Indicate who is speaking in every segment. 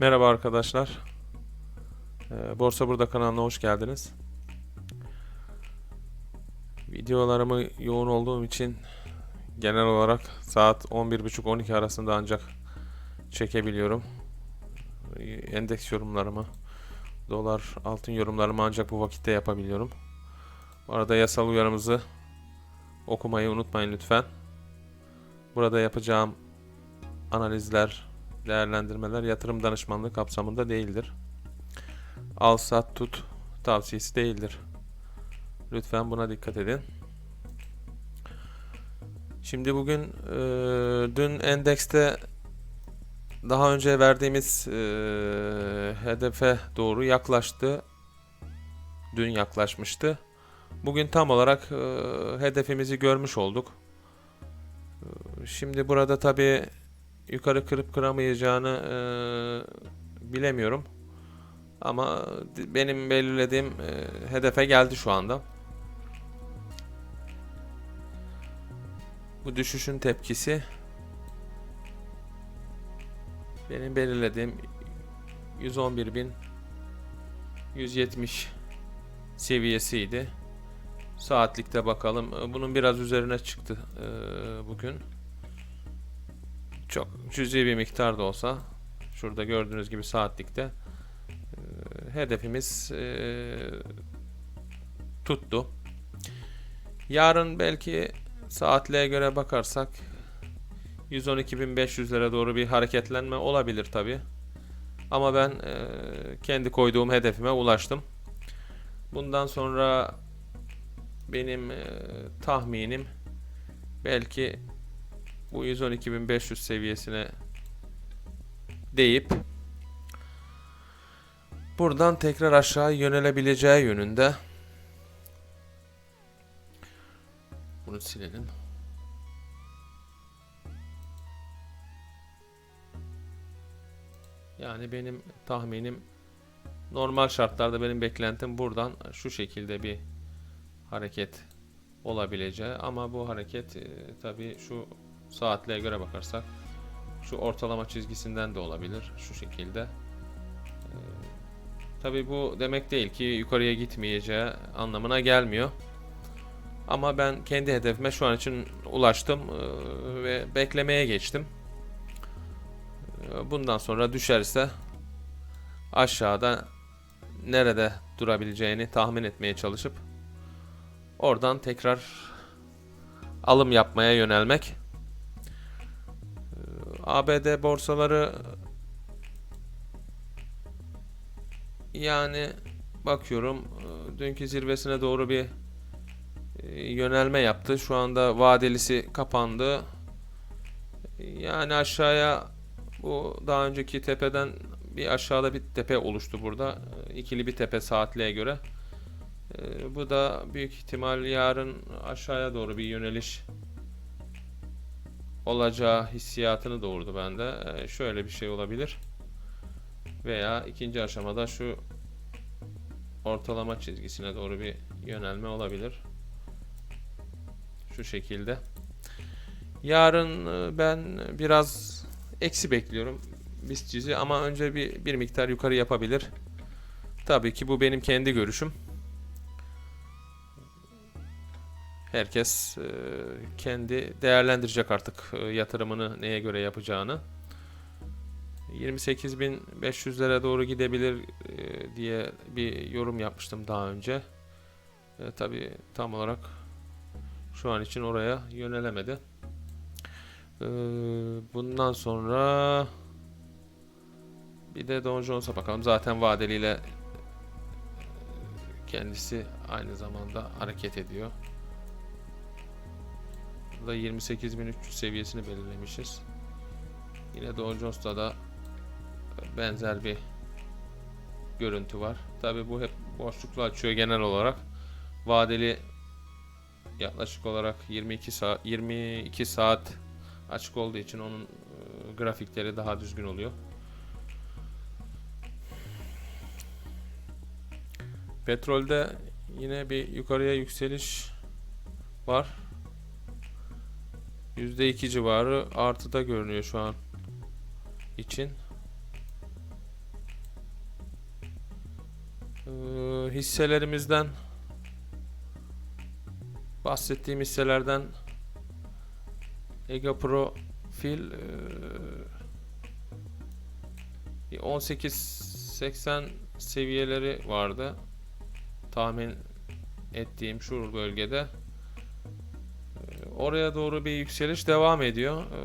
Speaker 1: Merhaba arkadaşlar. Ee, Borsa Burada kanalına hoş geldiniz. Videolarımı yoğun olduğum için genel olarak saat 11.30-12 arasında ancak çekebiliyorum. Ee, Endeks yorumlarımı, dolar, altın yorumlarımı ancak bu vakitte yapabiliyorum. Bu arada yasal uyarımızı okumayı unutmayın lütfen. Burada yapacağım analizler, değerlendirmeler yatırım danışmanlığı kapsamında değildir. Al sat tut tavsiyesi değildir. Lütfen buna dikkat edin. Şimdi bugün e, dün endekste daha önce verdiğimiz e, hedefe doğru yaklaştı. Dün yaklaşmıştı. Bugün tam olarak e, hedefimizi görmüş olduk. E, Şimdi burada tabii yukarı kırıp kıramayacağını e, bilemiyorum. Ama benim belirlediğim e, hedefe geldi şu anda. Bu düşüşün tepkisi benim belirlediğim 111.170 seviyesiydi. Saatlikte bakalım. E, Bunun biraz üzerine çıktı e, bugün çok cüzi bir miktar da olsa şurada gördüğünüz gibi saatlikte e, hedefimiz e, tuttu. Yarın belki saatliğe göre bakarsak 112.500'lere doğru bir hareketlenme olabilir tabi. Ama ben e, kendi koyduğum hedefime ulaştım. Bundan sonra benim e, tahminim belki bu 112.500 seviyesine deyip buradan tekrar aşağı yönelebileceği yönünde. Bunu silelim. Yani benim tahminim normal şartlarda benim beklentim buradan şu şekilde bir hareket olabileceği ama bu hareket e, tabii şu saatliğe göre bakarsak şu ortalama çizgisinden de olabilir şu şekilde. Ee, tabii bu demek değil ki yukarıya gitmeyeceği anlamına gelmiyor. Ama ben kendi hedefime şu an için ulaştım ee, ve beklemeye geçtim. Ee, Bundan sonra düşerse aşağıda nerede durabileceğini tahmin etmeye çalışıp oradan tekrar alım yapmaya yönelmek. ABD borsaları yani bakıyorum dünkü zirvesine doğru bir e, yönelme yaptı. Şu anda vadelisi kapandı. Yani aşağıya bu daha önceki tepeden bir aşağıda bir tepe oluştu burada. İkili bir tepe saatliğe göre. E, Bu da büyük ihtimal yarın aşağıya doğru bir yöneliş olacağı hissiyatını doğurdu bende. Ee, şöyle bir şey olabilir. Veya ikinci aşamada şu ortalama çizgisine doğru bir yönelme olabilir. Şu şekilde. Yarın e, ben biraz eksi bekliyorum BIST ama önce bir, bir miktar yukarı yapabilir. Tabii ki bu benim kendi görüşüm. Herkes e, kendi değerlendirecek artık e, yatırımını neye göre yapacağını. 28.500'lere doğru gidebilir e, diye bir yorum yapmıştım daha önce. E, Tabi tam olarak şu an için oraya yönelemedi. E, bundan sonra bir de Don Jones'a bakalım. Zaten vadeliyle kendisi aynı zamanda hareket ediyor. Burada 28.300 seviyesini belirlemişiz. Yine Dow Jones'ta da benzer bir görüntü var. Tabi bu hep boşluklu açıyor genel olarak. Vadeli yaklaşık olarak 22 saat 22 saat açık olduğu için onun e, grafikleri daha düzgün oluyor. Petrolde yine bir yukarıya yükseliş var. %2 civarı artıda görünüyor şu an için. Ee, hisselerimizden bahsettiğim hisselerden Ega Pro Fil e, bir 18.80 seviyeleri vardı. Tahmin ettiğim şu bölgede. Oraya doğru bir yükseliş devam ediyor. Ee,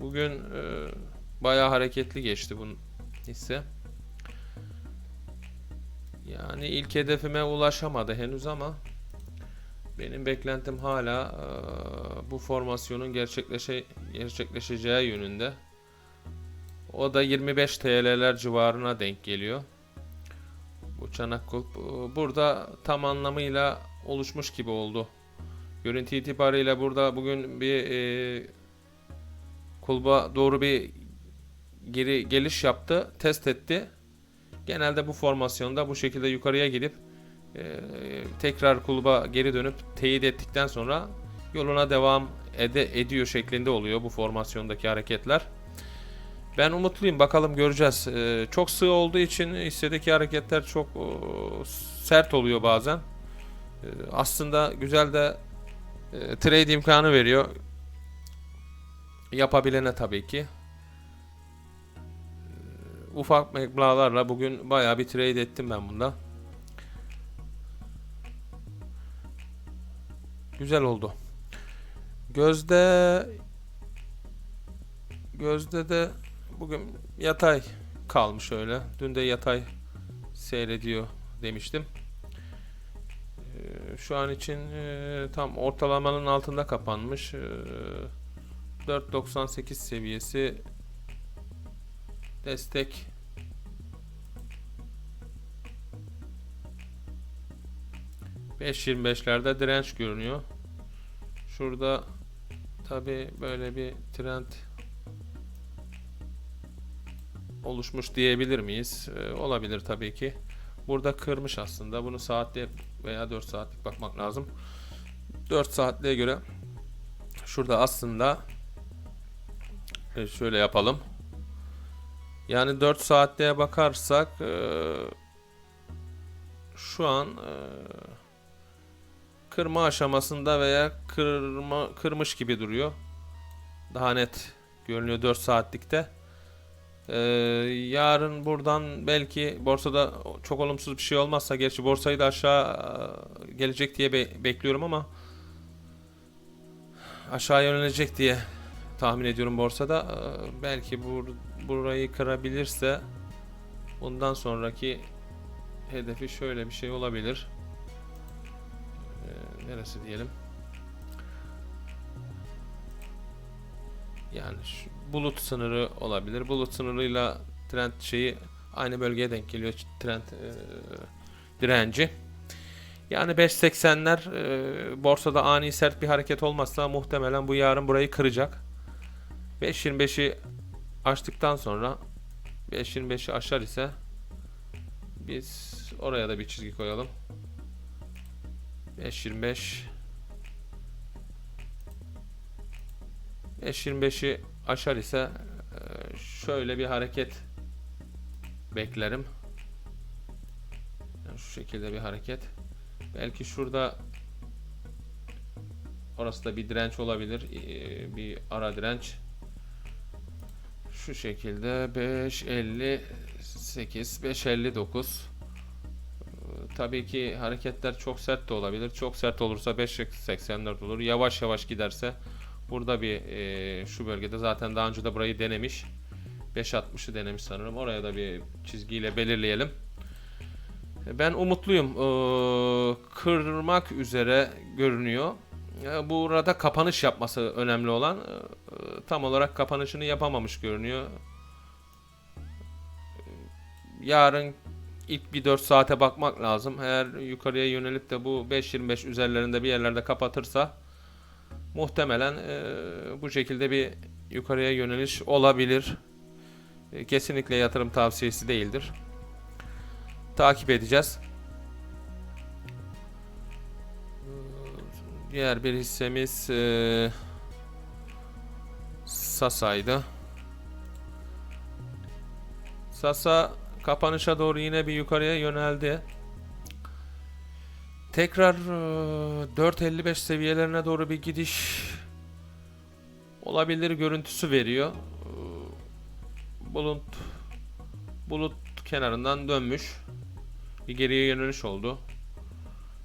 Speaker 1: Bugün e, bayağı hareketli geçti bu hisse. Yani ilk hedefime ulaşamadı henüz ama benim beklentim hala e, bu formasyonun gerçekleşe, gerçekleşeceği yönünde. O da 25 TL'ler civarına denk geliyor. Bu çanak kulp. e, Burada tam anlamıyla oluşmuş gibi oldu. Görüntü itibariyle burada bugün bir e, kulba doğru bir geri geliş yaptı. Test etti. Genelde bu formasyonda bu şekilde yukarıya gidip e, tekrar kulba geri dönüp teyit ettikten sonra yoluna devam ede, ediyor şeklinde oluyor bu formasyondaki hareketler. Ben umutluyum. Bakalım göreceğiz. E, çok sığ olduğu için hissedeki hareketler çok e, sert oluyor bazen. E, aslında güzel de e, trade imkanı veriyor. Yapabilene tabii ki. E, ufak meblağlarla bugün bayağı bir trade ettim ben bunda. Güzel oldu. Gözde Gözde de bugün yatay kalmış öyle. Dün de yatay seyrediyor demiştim. Şu an için e, tam ortalamanın altında kapanmış. Ee, 4.98 seviyesi destek ...5.25'lerde direnç görünüyor. Şurada tabi böyle bir trend oluşmuş diyebilir miyiz? Ee, olabilir tabii ki. Burada kırmış aslında. Bunu saatlik veya 4 saatlik bakmak lazım. 4 saatliğe göre şurada aslında e, şöyle yapalım. Yani 4 saatliğe bakarsak e, şu an e, kırma aşamasında veya kırma kırmış gibi duruyor. Daha net görünüyor 4 saatlikte. Ee, yarın buradan belki borsada çok olumsuz bir şey olmazsa gerçi borsayı da aşağı e, gelecek diye be- bekliyorum ama aşağı yönelecek diye tahmin ediyorum borsada. Ee, belki bur- burayı kırabilirse bundan sonraki hedefi şöyle bir şey olabilir. Ee, neresi diyelim? Yani şu bulut sınırı olabilir. Bulut sınırıyla trend şeyi aynı bölgeye denk geliyor trend e, direnci. Yani 5.80'ler e, borsada ani sert bir hareket olmazsa muhtemelen bu yarın burayı kıracak. 5.25'i aştıktan sonra 5.25'i aşar ise biz oraya da bir çizgi koyalım. 5.25 5.25'i aşar ise e, şöyle bir hareket beklerim. Yani şu şekilde bir hareket. Belki şurada orası da bir direnç olabilir. E, Bir ara direnç. Şu şekilde 5.58 5.59 E, Tabii ki hareketler çok sert de olabilir. Çok sert olursa 5.84 olur. Yavaş yavaş giderse Burada bir e, şu bölgede zaten daha önce de burayı denemiş. 5.60'ı denemiş sanırım. Oraya da bir çizgiyle belirleyelim. E, Ben umutluyum. Ee, kırmak üzere görünüyor. E, Burada kapanış yapması önemli olan. Ee, Tam olarak kapanışını yapamamış görünüyor. Yarın ilk bir 4 saate bakmak lazım. Eğer yukarıya yönelip de bu 5.25 üzerlerinde bir yerlerde kapatırsa muhtemelen e, bu şekilde bir yukarıya yöneliş olabilir. E, kesinlikle yatırım tavsiyesi değildir. Takip edeceğiz. Diğer bir hissemiz e, Sasa'ydı. Sasa kapanışa doğru yine bir yukarıya yöneldi. Tekrar e, 4.55 seviyelerine doğru bir gidiş olabilir görüntüsü veriyor. E, Bulut bulut kenarından dönmüş. Bir geriye yöneliş oldu.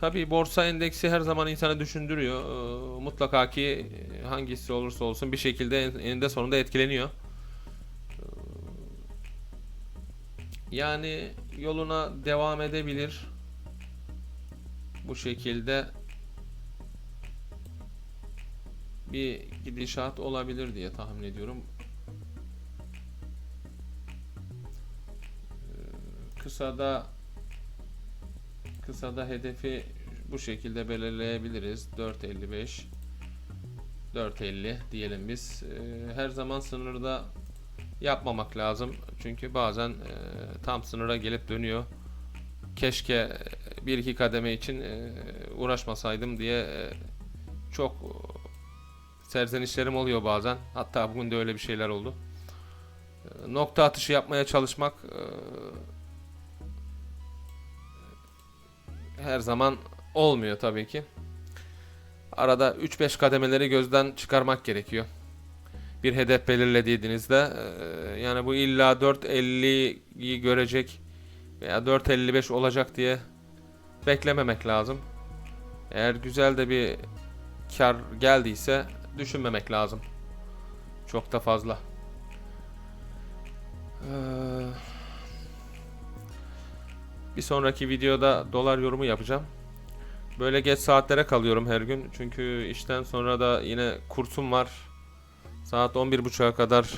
Speaker 1: Tabii borsa endeksi her zaman insanı düşündürüyor. E, Mutlaka ki e, hangisi olursa olsun bir şekilde en- eninde sonunda etkileniyor. E, Yani yoluna devam edebilir. Bu şekilde bir gidişat olabilir diye tahmin ediyorum. Ee, Kısada kısada hedefi bu şekilde belirleyebiliriz. 4.55 4.50 diyelim biz. Ee, Her zaman sınırda yapmamak lazım. Çünkü bazen e, tam sınıra gelip dönüyor. Keşke bir iki kademe için e, uğraşmasaydım diye e, çok serzenişlerim oluyor bazen. Hatta bugün de öyle bir şeyler oldu. E, Nokta atışı yapmaya çalışmak her zaman olmuyor tabii ki. Arada 3-5 kademeleri gözden çıkarmak gerekiyor bir hedef belirlediğinizde yani bu illa 4.50'yi görecek veya 4.55 olacak diye beklememek lazım. Eğer güzel de bir kar geldiyse düşünmemek lazım. Çok da fazla. Ee, bir sonraki videoda dolar yorumu yapacağım. Böyle geç saatlere kalıyorum her gün. Çünkü işten sonra da yine kursum var. Saat 11.30'a kadar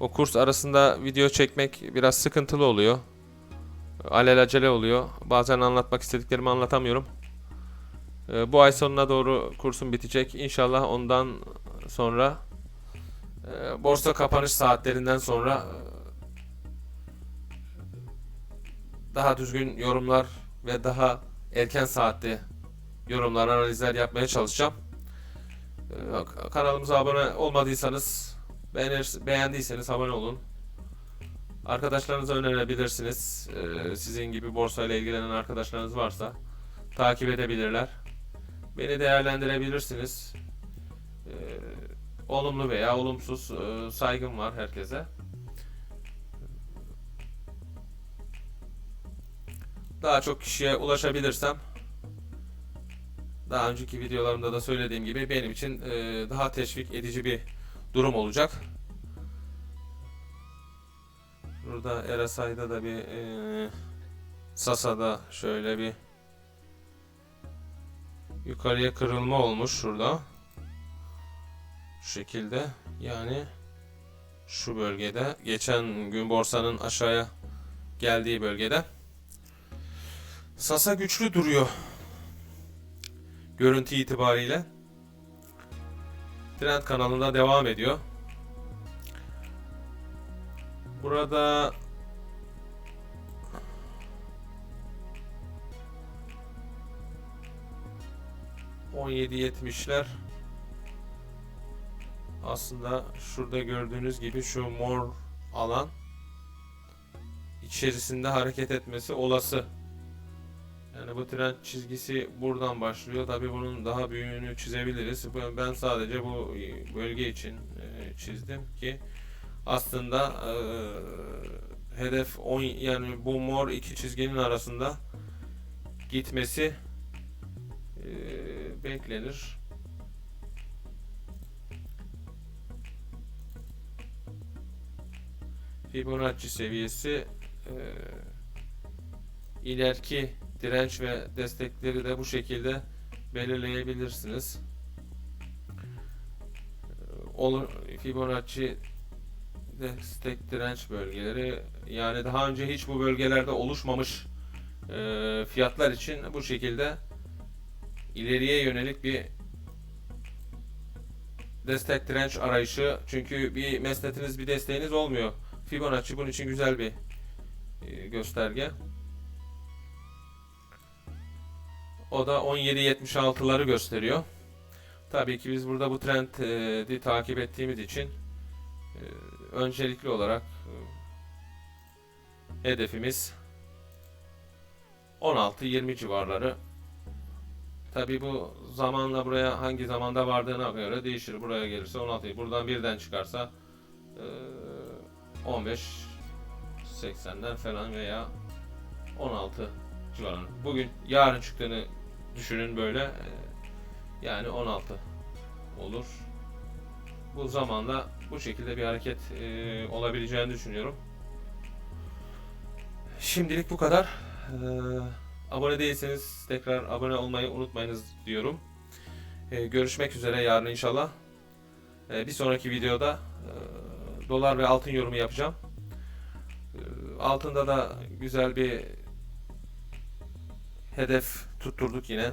Speaker 1: o kurs arasında video çekmek biraz sıkıntılı oluyor. Alelacele oluyor. Bazen anlatmak istediklerimi anlatamıyorum. Ee, Bu ay sonuna doğru kursum bitecek. İnşallah ondan sonra e, borsa kapanış saatlerinden sonra e, daha düzgün yorumlar ve daha erken saatte yorumlar, analizler yapmaya çalışacağım. Ee, Kanalımıza abone olmadıysanız beğenir, beğendiyseniz abone olun. Arkadaşlarınıza önerebilirsiniz. Ee, Sizin gibi borsayla ilgilenen arkadaşlarınız varsa takip edebilirler. Beni değerlendirebilirsiniz. Ee, Olumlu veya olumsuz e, saygım var herkese. Daha çok kişiye ulaşabilirsem daha önceki videolarımda da söylediğim gibi benim için e, daha teşvik edici bir durum olacak. Burada RSI'da da bir e, Sasa'da şöyle bir yukarıya kırılma olmuş şurada. Şu şekilde yani şu bölgede geçen gün borsanın aşağıya geldiği bölgede Sasa güçlü duruyor görüntü itibariyle. Trend kanalında devam ediyor. Burada ...17.70'ler... ...aslında şurada gördüğünüz gibi şu mor alan... ...içerisinde hareket etmesi olası. Yani bu trend çizgisi buradan başlıyor. Tabii bunun daha büyüğünü çizebiliriz. Ben sadece bu bölge için e, çizdim ki aslında e, hedef 10 yani bu mor iki çizginin arasında gitmesi e, beklenir. Fibonacci seviyesi e, ileriki direnç ve destekleri de bu şekilde belirleyebilirsiniz. Olur Fibonacci destek direnç bölgeleri yani daha önce hiç bu bölgelerde oluşmamış e, fiyatlar için bu şekilde ileriye yönelik bir destek direnç arayışı çünkü bir mesnetiniz bir desteğiniz olmuyor. Fibonacci bunun için güzel bir e, gösterge. O da 17.76'ları gösteriyor. Tabii ki biz burada bu trendi takip ettiğimiz için e, öncelikli olarak e, hedefimiz 16-20 civarları. Tabi bu zamanla buraya hangi zamanda vardığına göre değişir. Buraya gelirse 16. Buradan birden çıkarsa eee, 15 80'ler falan veya 16 civarında. Bugün yarın çıktığını düşünün böyle. eee, Yani 16 olur. Bu zamanla bu şekilde bir hareket eee, olabileceğini düşünüyorum. Şimdilik bu kadar. Eee, abone değilseniz tekrar abone olmayı unutmayınız diyorum. Eee, görüşmek üzere yarın inşallah. Eee, bir sonraki videoda eee, dolar ve altın yorumu yapacağım. Eee, altında da güzel bir hedef tutturduk yine.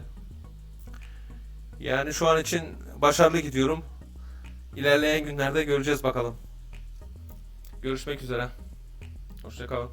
Speaker 1: Yani şu an için başarılı gidiyorum. İlerleyen günlerde göreceğiz bakalım. Görüşmek üzere. Hoşçakalın.